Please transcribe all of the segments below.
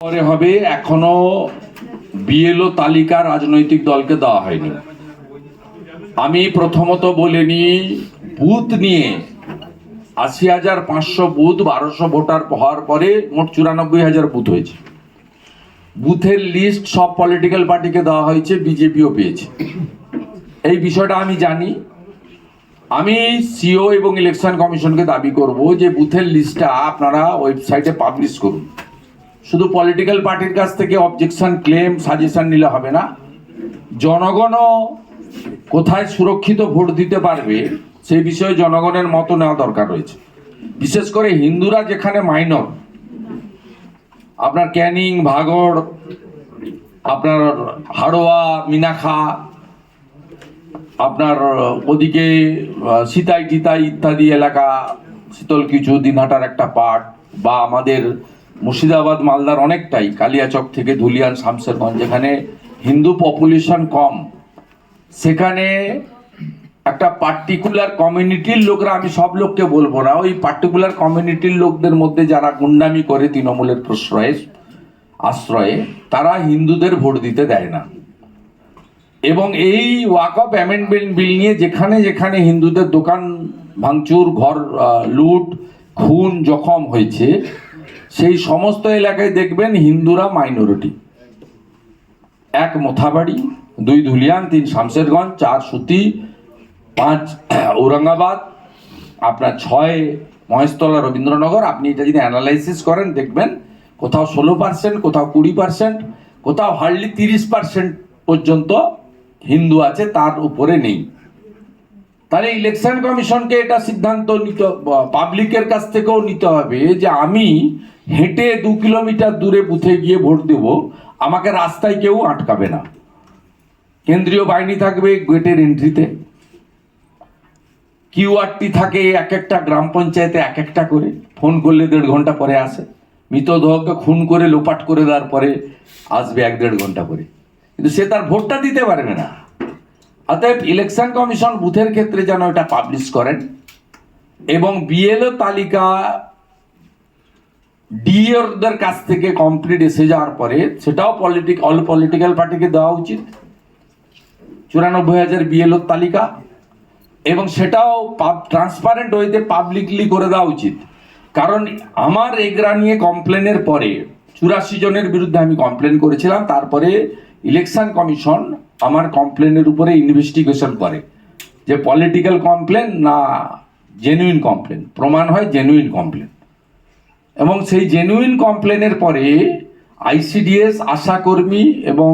পরে হবে, এখনও বিএলও তালিকা রাজনৈতিক দলকে দেওয়া হয়নি। আমি প্রথমত বলিনি বুথ নিয়ে আশি হাজার পাঁচশো বুথ বারোশো ভোটার হওয়ার পরে মোট চুরানব্বই হাজার বুথ হয়েছে। বুথের লিস্ট সব পলিটিক্যাল পার্টিকে দেওয়া হয়েছে, বিজেপিও পেয়েছে। এই বিষয়টা আমি জানি। আমি সিও এবং ইলেকশন কমিশনকে দাবি করব যে বুথের লিস্টটা আপনারা ওয়েবসাইটে পাবলিশ করুন। শুধু পলিটিক্যাল পার্টির কাছ থেকে অবজেকশন ক্লেম সাজেশন নিলে হবে না। জনগণও কোথায় সুরক্ষিত ভোট দিতে পারবে, সেই বিষয়ে জনগণের মতো নেওয়া দরকার রয়েছে। বিশেষ করে হিন্দুরা যেখানে মাইনর আপনার ক্যানিং ভাগড় আপনার হাড়োয়া, মিনাখা, আপনার ওদিকে সিতাই টিতাই ইত্যাদি এলাকা শীতল কিছু দিনহাটার একটা পার্ট বা আমাদের মুর্শিদাবাদ, মালদার অনেকটাই, কালিয়াচক থেকে ধুলিয়ান, শামসেরগঞ্জ, যেখানে হিন্দু পপুলেশন কম। সেখানে একটা পার্টিকুলার কমিউনিটির লোকরা, আমি সব লোককে বলব না, ওই পার্টিকুলার কমিউনিটির লোকদের মধ্যে যারা গুন্ডামি করে তৃণমূলের প্রশ্রয়ে, আশ্রয়ে, তারা হিন্দুদের ভোট দিতে দেয় না। এবং এই ওয়াক অফ অ্যামেন্ডমেন্ট বিল নিয়ে যেখানে যেখানে হিন্দুদের দোকান, ভাঙচুর, ঘর লুট, খুন, জখম হয়েছে সেই সমস্ত এলাকায় দেখবেন হিন্দুরা মাইনরিটি। এক মোথাবাড়ি, দুই ধুলিয়ান, তিন শামশেরগঞ্জ, চার সুতি, পাঁচ ঔরঙ্গাবাদ, আপনার ছয় মহেশতলা রবীন্দ্রনগর। আপনি এটা যদি অ্যানালাইসিস করেন, দেখবেন কোথাও ষোলো পার্সেন্ট কোথাও কুড়ি পার্সেন্ট কোথাও হার্ডলি তিরিশ পার্সেন্ট পর্যন্ত হিন্দু আছে, তার উপরে নেই। তাহলে ইলেকশন কমিশনকে এটা সিদ্ধান্ত নিতে পাবলিকের কাছ থেকেও নিতে হবে যে আমি হেঁটে দু কিলোমিটার দূরে বুথে গিয়ে ভোট দেব, আমাকে রাস্তায় কেউ আটকাবে না। কেন্দ্রীয় বাহিনী থাকবে গেটের এন্ট্রিতে কিউআরটি থাকে এক একটা গ্রাম পঞ্চায়েতে এক একটা করে ফোন করলে দেড় ঘণ্টা পরে আসে। মৃতদেহকে খুন করে লোপাট করে দেওয়ার পরে আসবে এক দেড় ঘণ্টা পরে। কিন্তু সে তার ভোটটা দিতে পারবে না। অতএব ইলেকশন কমিশন বুথের ক্ষেত্রে যেন এটা পাবলিশ করেন এবং বিএলও তালিকা ডিএরদের কাছ থেকে কমপ্লিট এসে যাওয়ার পরে সেটাও পলিটিক অল পলিটিক্যাল পার্টিকে দেওয়া উচিত। চুরানব্বই হাজার বিএলওর তালিকা এবং সেটাও ট্রান্সপারেন্ট ওয়েতে পাবলিকলি করে দেওয়া উচিত। কারণ আমার এগরা নিয়ে কমপ্লেনের পরে চুরাশি জনের বিরুদ্ধে আমি কমপ্লেন করেছিলাম, তারপরে ইলেকশন কমিশন আমার কমপ্লেনের উপরে ইনভেস্টিগেশন করে। যে পলিটিক্যাল কমপ্লেন না জেনুইন কমপ্লেন প্রমাণ হয় জেনুইন কমপ্লেন এবং সেই জেনুইন কমপ্লেনের পরে আইসিডিএস আশাকর্মী এবং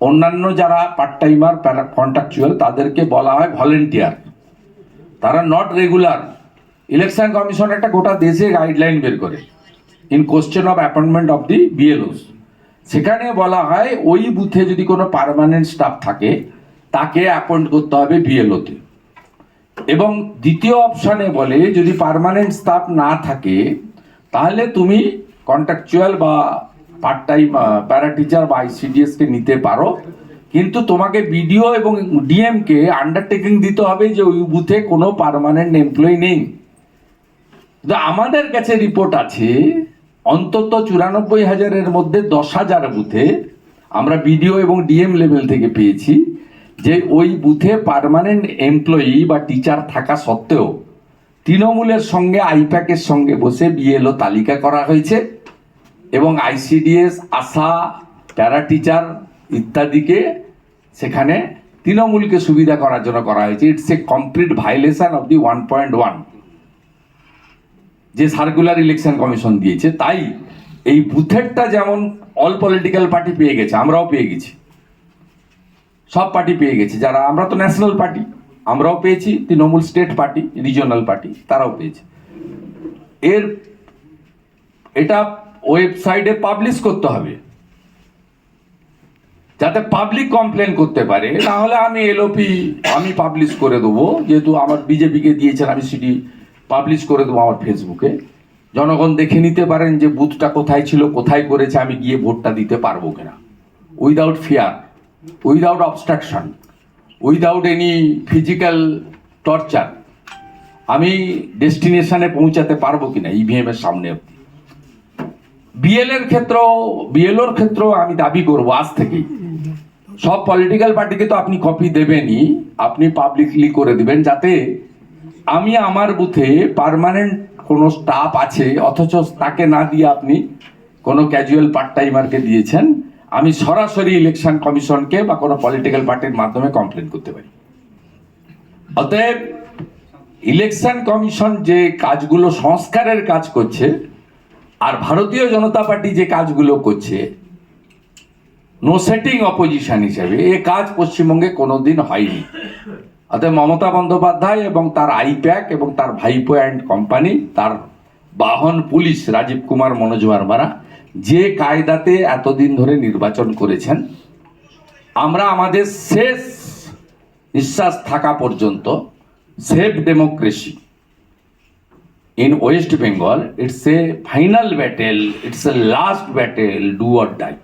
অন্যান্য যারা পার্ট টাইমার কন্ট্রাকচুয়াল তাদেরকে বলা হয় ভলেন্টিয়ার তারা নট রেগুলার ইলেকশন কমিশন একটা গোটা দেশে গাইডলাইন বের করে। In question of appointment of the BLOs সেখানে বলা হয়, ওই বুথে যদি কোনো পার্মানেন্ট স্টাফ থাকে, তাকে অ্যাপয়েন্ট করতে হবে বিএলওতে এবং দ্বিতীয় অপশানে বলে, যদি পার্মানেন্ট স্টাফ না থাকে, তাহলে তুমি কন্ট্রাকচুয়াল বা পার্ট টাইম প্যারা টিচার বা আইসিডিএসকে নিতে পারো। কিন্তু তোমাকে বিডিও এবং ডিএম কে আন্ডারটেকিং দিতে হবে যে ওই বুথে কোনো পার্মানেন্ট এমপ্লয়ি নেই। আমাদের কাছে রিপোর্ট আছে অন্তত চুরানব্বই হাজারের মধ্যে দশ হাজার বুথে আমরা বিডিও এবং ডিএম লেভেল থেকে পেয়েছি, যে ওই বুথে পার্মানেন্ট এমপ্লয়ি বা টিচার থাকা সত্ত্বেও তৃণমূলের সঙ্গে, আইপ্যাকের সঙ্গে বসে বিএলও তালিকা করা হয়েছে এবং আইসিডিএস, আশা, প্যারা টিচার ইত্যাদিকে সেখানে তৃণমূলকে সুবিধা করার জন্য করা হয়েছে। It's a complete violation of the one point one যে সার্কুলার ইলেকশন কমিশন দিয়েছে, তাই এই বুথেরটা যেমন অল পলিটিক্যাল পার্টি পেয়ে গেছে, আমরাও পেয়ে গেছি। সব পার্টি পেয়ে গেছে, যারা, আমরা তো ন্যাশনাল পার্টি আমরাও পেয়েছি, Trinamool state party regional party তারাও পেয়েছে। এর, এটা ওয়েবসাইটে পাবলিশ করতে হবে। যাতে পাবলিক কমপ্লেন করতে পারে না হলে আমি এলওপি আমি পাবলিশ করে দেবো, যেহেতু আমার বিজেপিকে দিয়েছেন, আমি সেটি পাবলিশ করে দেবো আমার ফেসবুকে জনগণ দেখে নিতে পারেন যে বুথটা কোথায় ছিল, কোথায় করেছে, আমি গিয়ে ভোটটা দিতে পারব কিনা। Without fear without obstruction without any physical torture আমি ডেস্টিনেশনে পৌঁছাতে পারব কিনা ইভিএম এর সামনে অব্দি বিএল এর ক্ষেত্রেও বিএলওর ক্ষেত্রেও আমি দাবি করব আজ থেকেই। সব পলিটিক্যাল পার্টিকে তো আপনি কপি দেবেনই, আপনি পাবলিকলি করে দিবেন যাতে আমি আমার বুথে পার্মানেন্ট কোনো স্টাফ আছে, অথচ তাকে না দিয়ে আপনি কোনো ক্যাজুয়াল পার্ট টাইমারকে দিয়েছেন, আমি সরাসরি ইলেকশন কমিশনকে বা কোনো পলিটিক্যাল পার্টির মাধ্যমে কমপ্লেন করতে পারি। অতএব ইলেকশন কমিশন যে কাজগুলো সংস্কারের কাজ করছে, আর ভারতীয় জনতা পার্টি যে কাজগুলো করছে নো সেটিং অপোজিশন হিসেবে, এ কাজ পশ্চিমবঙ্গে কোনোদিন হয়নি। অতএব মমতা বন্দ্যোপাধ্যায় এবং তার আইপ্যাক এবং তার ভাইপো অ্যান্ড কোম্পানি তার বাহন পুলিশ রাজীব কুমার মনোজ বারবারা যে কায়দাতে এতদিন ধরে নির্বাচন করেছেন আমরা আমাদের শেষ নিঃশ্বাস থাকা পর্যন্ত safe democracy in West Bengal, it's a final battle, it's a last battle, do or die.